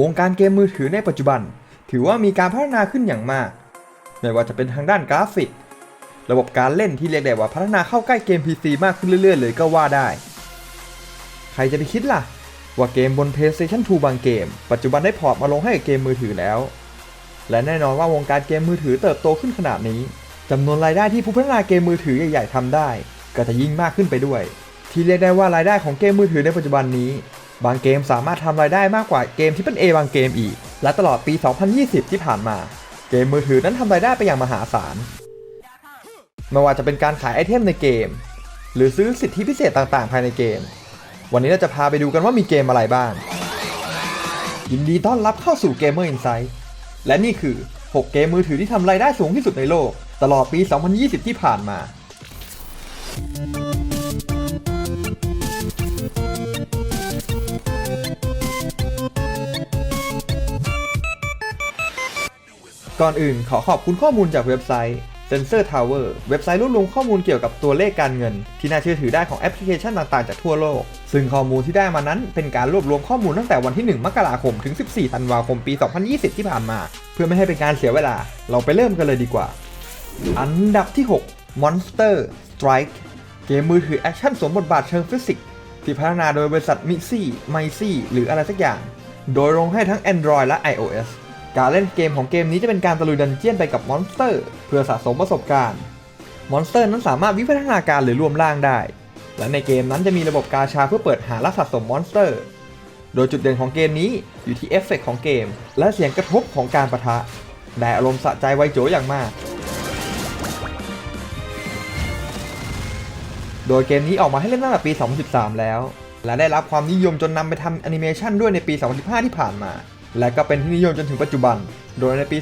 วงการเกมมือถือในปัจจุบัน ถือว่ามีการพัฒนาขึ้นอย่างมาก ไม่ว่าจะเป็นทางด้านกราฟิก ระบบการเล่นที่เรียกได้ว่าพัฒนาเข้าใกล้เกม PC มากขึ้นเรื่อยๆ เลยก็ว่าได้ ใครจะไปคิดล่ะ ว่าเกมบน PlayStation 2 บางเกม ปัจจุบันได้พอร์ตมาลงให้กับเกมมือถือแล้ว และแน่นอนว่าวงการเกมมือถือเติบโตขึ้นขนาดนี้จำนวนรายได้ที่ผู้พัฒนาเกมมือถือใหญ่ๆทำได้ ก็จะยิ่งมากขึ้นไปด้วย ที่เรียกได้ว่ารายได้ของเกมมือถือในปัจจุบันนี้ บางเกมสามารถทำรายได้มากกว่าเกมที่เป็น A บางเกมอีก และตลอดปี 2020 ที่ผ่านมา เกมมือถือนั้นทำรายได้ไปอย่างมหาศาลไม่ว่าจะเป็นการขายไอเทมในเกม หรือซื้อสิทธิพิเศษต่างๆ ภายในเกม วันนี้เราจะพาไปดูกันว่ามีเกมอะไรบ้าง ยินดีต้อนรับเข้าสู่ Gamer Insight และนี่คือ 6 เกมมือถือที่ทำรายได้สูงที่สุดในโลก ตลอดปี 2020 ที่ผ่านมา ก่อนอื่นขอขอบคุณข้อมูลจากเว็บไซต์ Sensor Tower เว็บไซต์รวบรวมข้อมูลเกี่ยวกับตัวเลขการเงิน ที่น่าเชื่อถือได้ของแอปพลิเคชันต่างๆจากทั่วโลก ซึ่งข้อมูลที่ได้มานั้นเป็นการรวบรวมข้อมูลตั้งแต่วันที่ 1 มกราคมถึง 14 ธันวาคมปี 2020 ที่ผ่านมา เพื่อไม่ให้เป็นการเสียเวลา เราไปเริ่มกันเลยดีกว่า อันดับที่ 6 Monster Strike เกมมือถือแอคชั่นสวมบทบาทเชิงฟิสิกส์ที่พัฒนาโดยบริษัทมิซี่ไมซี่หรืออะไรสักอย่าง โดยลงให้ทั้ง Android และ iOS การเล่นเกมของเกมนี้จะเป็นการตะลุยดันเจียนไปกับมอนสเตอร์ เพื่อสะสมประสบการณ์ มอนสเตอร์นั้นสามารถวิวัฒนาการหรือรวมร่างได้ และในเกมนั้นจะมีระบบกาชาเพื่อเปิดหาและสะสมมอนสเตอร์ โดยจุดเด่นของเกมนี้อยู่ที่เอฟเฟกต์ของเกม และเสียงกระทบของการประทะ ได้อารมณ์สะใจไวโจอย่างมาก โดยเกมนี้ออกมาให้เล่นตั้งแต่ปี 2013 แล้ว และได้รับความนิยมจนนำไปทำแอนิเมชันด้วยในปี 2015 ที่ผ่านมา และก็เป็นที่นิยมจนถึงปัจจุบัน โดยในปี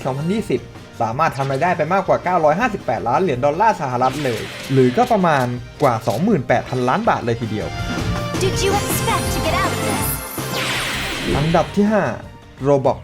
2020 สามารถทำรายได้ไปมากกว่า 958 ล้านเหรียญดอลลาร์สหรัฐเลย หรือก็ประมาณกว่า 28,000 ล้านบาทเลยทีเดียว Did you expect to get out of this? อันดับที่ 5 Roblox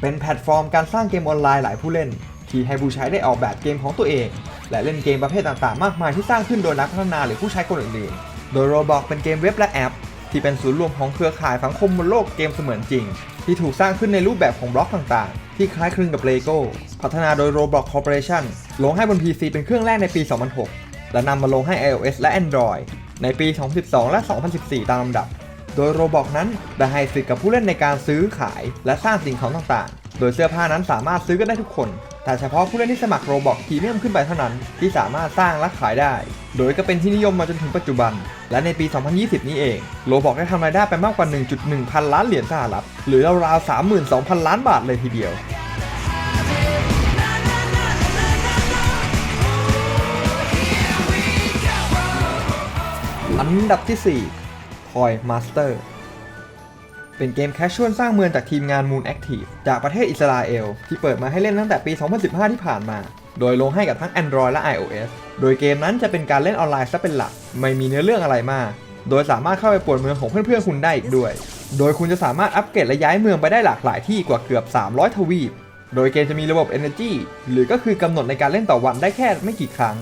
เป็นแพลตฟอร์มการสร้างเกมออนไลน์หลายผู้เล่น ที่ให้ผู้ใช้ได้ออกแบบเกมของตัวเอง และเล่นเกมประเภทต่างๆ มากมายที่สร้างขึ้นโดยนักพัฒนาหรือผู้ใช้คนอื่นๆ โดย Roblox เป็นเกมเว็บและแอป ที่เป็นศูนย์รวมของเครือข่ายสังคมบนโลกเกมเสมือนจริง ที่ถูกสร้างขึ้นในรูปแบบของบล็อกต่างๆ ที่คล้ายคลึงกับ Lego พัฒนาโดย Roblox Corporation ลงให้บน PC เป็นเครื่องแรกในปี 2006 และนำมาลงให้ iOS และ Android ในปี 2012 และ 2014 ตามลำดับ โดยโรบอกนั้นได้ให้สิทธิ์กับผู้เล่นในการซื้อขาย และสร้างสิ่งของต่างๆ โดยเสื้อผ้านั้นสามารถซื้อกันได้ทุกคน แต่เฉพาะผู้เล่นที่สมัครโรบอกพรีเมียมขึ้นไปเท่านั้นที่สามารถสร้างและขายได้ โดยก็เป็นที่นิยมมาจนถึงปัจจุบัน และในปี 2020 นี้เองโรบอกได้ทำรายได้ไปมากกว่า 1.1 พันล้านเหรียญสหรัฐหรือราวๆ32,000 ล้านบาทเลยทีเดียวอันดับที่4 Toy Master เป็นเกมแคชชวลสร้างเมืองจากทีมงาน Moon Active จากประเทศอิสราเอล ที่เปิดมาให้เล่นตั้งแต่ปี 2015 ที่ผ่านมา โดยลงให้กับทั้ง Android และ iOS โดยเกมนั้นจะเป็นการเล่นออนไลน์ซะเป็นหลัก ไม่มีเนื้อเรื่องอะไรมาก โดยสามารถเข้าไปปวนเมืองของเพื่อนๆคุณได้อีกด้วย โดยคุณจะสามารถอัปเกรดและย้ายเมืองไปได้หลากหลายที่กว่าเกือบ 300 ทวีป โดยเกมจะมีระบบ Energy หรือก็คือกำหนดในการเล่นต่อวันได้แค่ไม่กี่ครั้ง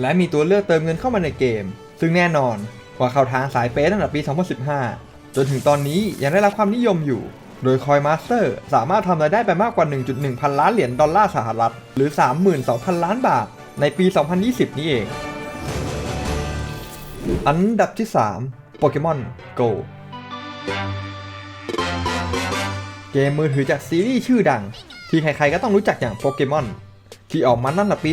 และมีตัวเลือกเติมเงินเข้ามาในเกม ซึ่งแน่นอนว่าเข้าทางสายเปย์ตั้งแต่ปี 2015 จนถึงตอนนี้ยังได้รับความนิยมอยู่ โดย Coin Master สามารถทำรายได้ไปมากกว่า 1.1 พันล้านเหรียญดอลลาร์สหรัฐ หรือ 32,000 ล้านบาท ในปี 2020 นี้เอง อันดับที่ 3 Pokemon Go เกมมือถือจากซีรีส์ชื่อดัง ที่ใครๆก็ต้องรู้จักอย่างโปเกมอนที่ออกมาตั้งแต่ปี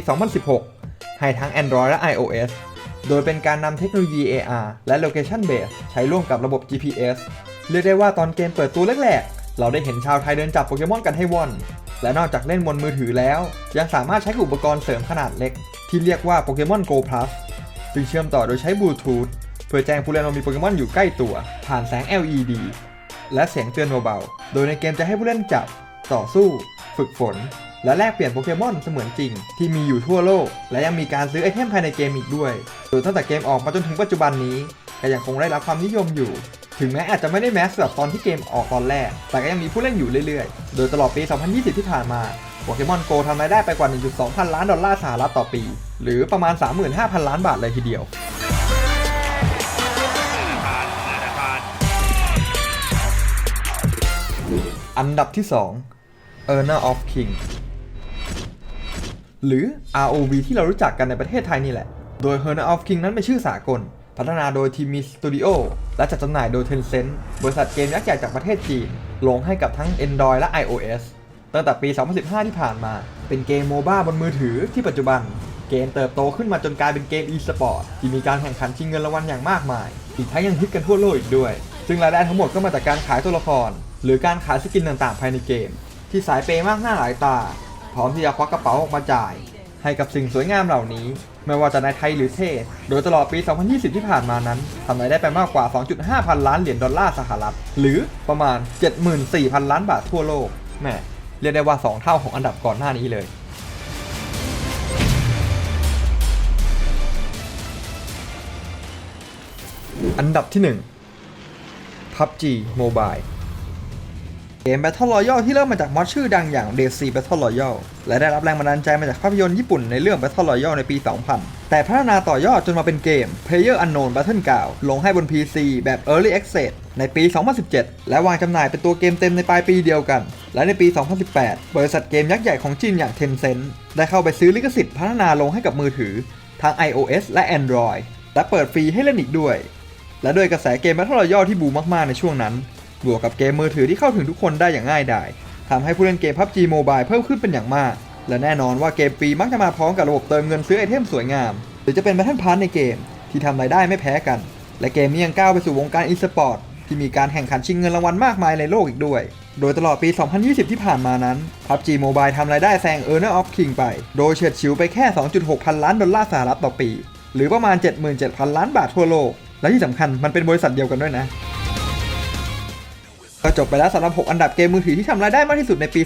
2016 ให้ทั้ง Android และ iOS โดยเป็นการนำเทคโนโลยี AR และ Location Base ใช้ร่วมกับระบบ GPS เรียกได้ว่าตอนเกมเปิดตัวแรกๆ เราได้เห็นชาวไทยเดินจับโปเกมอนกันให้ว่อน และนอกจากเล่นบนมือถือแล้ว ยังสามารถใช้อุปกรณ์เสริมขนาดเล็ก ที่เรียกว่า Pokemon Go Plus ซึ่งเชื่อมต่อโดยใช้บลูทูธเพื่อแจ้งผู้เล่นว่ามีโปเกมอนอยู่ใกล้ตัว ผ่านแสง LED และเสียงเตือนเบาๆ โดยในเกมจะให้ผู้เล่นจับ ต่อสู้ ฝึกฝน และแลกเปลี่ยนโปเกมอนเสมือนจริง ที่มีอยู่ทั่วโลก และยังมีการซื้อไอเทมภายในเกมอีกด้วยโดยตั้งแต่เกมออกมาจนถึงปัจจุบันนี้ ก็ยังคงได้รับความนิยมอยู่ ถึงแม้อาจจะไม่ได้แมสแบบตอนที่เกมออกตอนแรก แต่ก็ยังมีผู้เล่นอยู่เรื่อยๆ โดยตลอดปี 2020 ที่ผ่านมาโปเกมอนโกทำรายได้ไปกว่า 1.2 พันล้านดอลลาร์สหรัฐต่อปี หรือประมาณ 35,000 ล้านบาทเลยทีเดียวอันดับที่ 2 Earner of King หรือ ROV ที่เรารู้จักกันในประเทศไทยนี่แหละ โดย h e r n of King นั้นเป็นชื่อสากล พัฒนาโดยทีมมีสตูดิโอและจัดจำหน่ายโดย Tencent บริษัทเกมยักษ์ใหญ่จากประเทศจีน ลงให้กับทั้ง Android และ iOS ตั้งแต่ปี 2015 ที่ผ่านมา เป็นเกมโมบ้าบนมือถือที่ปัจจุบัน เกมเติบโตขึ้นมาจนกลายเป็นเกม e-sport ที่มีการแข่งขันชิงเงินรางวัลอย่างมากมาย อีกทั้งยังฮิตกันทั่วโลกอีกด้วย ซึ่งรายได้ทั้งหมดก็มาจากการขายตัวละคร หรือการขายสกินต่างๆ ภายในเกม ที่สายเปย์มากหน้าหลายตา พร้อมที่จะควักกระเป๋าออกมาจ่าย ให้กับสิ่งสวยงามเหล่านี้ ไม่ว่าจะในไทยหรือเทศ โดยตลอดปี 2020 ที่ผ่านมานั้นทำรายได้ไปมากกว่า 2.5 พันล้านเหรียญดอลลาร์สหรัฐ หรือประมาณ 74,000 ล้านบาททั่วโลกแหม่เรียกได้ว่า 2 เท่าของอันดับก่อนหน้านี้เลยอันดับที่ 1 PUBG Mobile ม Battle Royale ที่เริ่มมาจากมอดชื่อดังอย่าง DC Battle Royale และได้รับแรงบันดาลใจมาจากภาพยนตร์ญี่ปุ่นในเรื่อง Battle Royale ในปี 2000 แต่พัฒนาต่อยอดจนมาเป็นเกม Player Unknown Battleground ลงให้บน PC แบบ Early Access ในปี 2017 และวางจำหน่ายเป็นตัวเกมเต็มในปลายปีเดียวกัน และในปี 2018 บริษัทเกมยักษ์ใหญ่ของจีนอย่าง Tencent ได้เข้าไปซื้อลิขสิทธิ์พัฒนาลงให้กับมือถือทั้ง iOS และ Android และเปิดฟรีให้เล่นอีกด้วย และด้วยกระแสเกม Battle Royale ที่บูมมากๆในช่วงนั้น บวกกับเกมมือถือที่เข้าถึงทุกคนได้อย่างง่ายดายทำให้ผู้เล่นเกม PUBG Mobile เพิ่มขึ้นเป็นอย่างมาก และแน่นอนว่าเกมฟรีมักจะมาพร้อมกับระบบเติมเงินซื้อไอเทมสวยงาม หรือจะเป็น Battle Pass ในเกม ที่ทำรายได้ไม่แพ้กัน และเกมนี้ยังก้าวไปสู่วงการ e-sport ที่มีการแข่งขันชิงเงินรางวัลมากมายในโลกอีกด้วย โดยตลอดปี 2020 ที่ผ่านมานั้น PUBG Mobile ทำรายได้แซง Earner of King ไป โดยเฉียดฉิวไปแค่ 2.6 พันล้านดอลลาร์สหรัฐต่อปี หรือประมาณ 77,000 ล้านบาททั่วโลก และที่สำคัญมันเป็นบริษัทเดียวกันด้วยนะ ก็จบไปแล้วสำหรับ 6 อันดับเกมมือถือที่ทำรายได้มากที่สุดในปี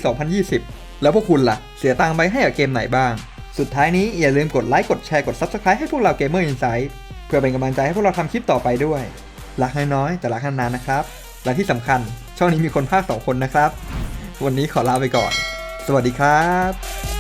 2020 แล้วพวกคุณล่ะ เสียตังค์ไปให้กับเกมไหนบ้าง สุดท้ายนี้อย่าลืมกดไลค์กดแชร์กด Subscribe ให้พวกเรา Gamer Insight เพื่อเป็นกำลังใจให้พวกเราทำคลิปต่อไปด้วย รักน้อยๆแต่รักนานๆนะครับ และที่สำคัญ ช่องนี้มีคนภาค2คนนะครับ วันนี้ขอลาไปก่อน สวัสดีครับ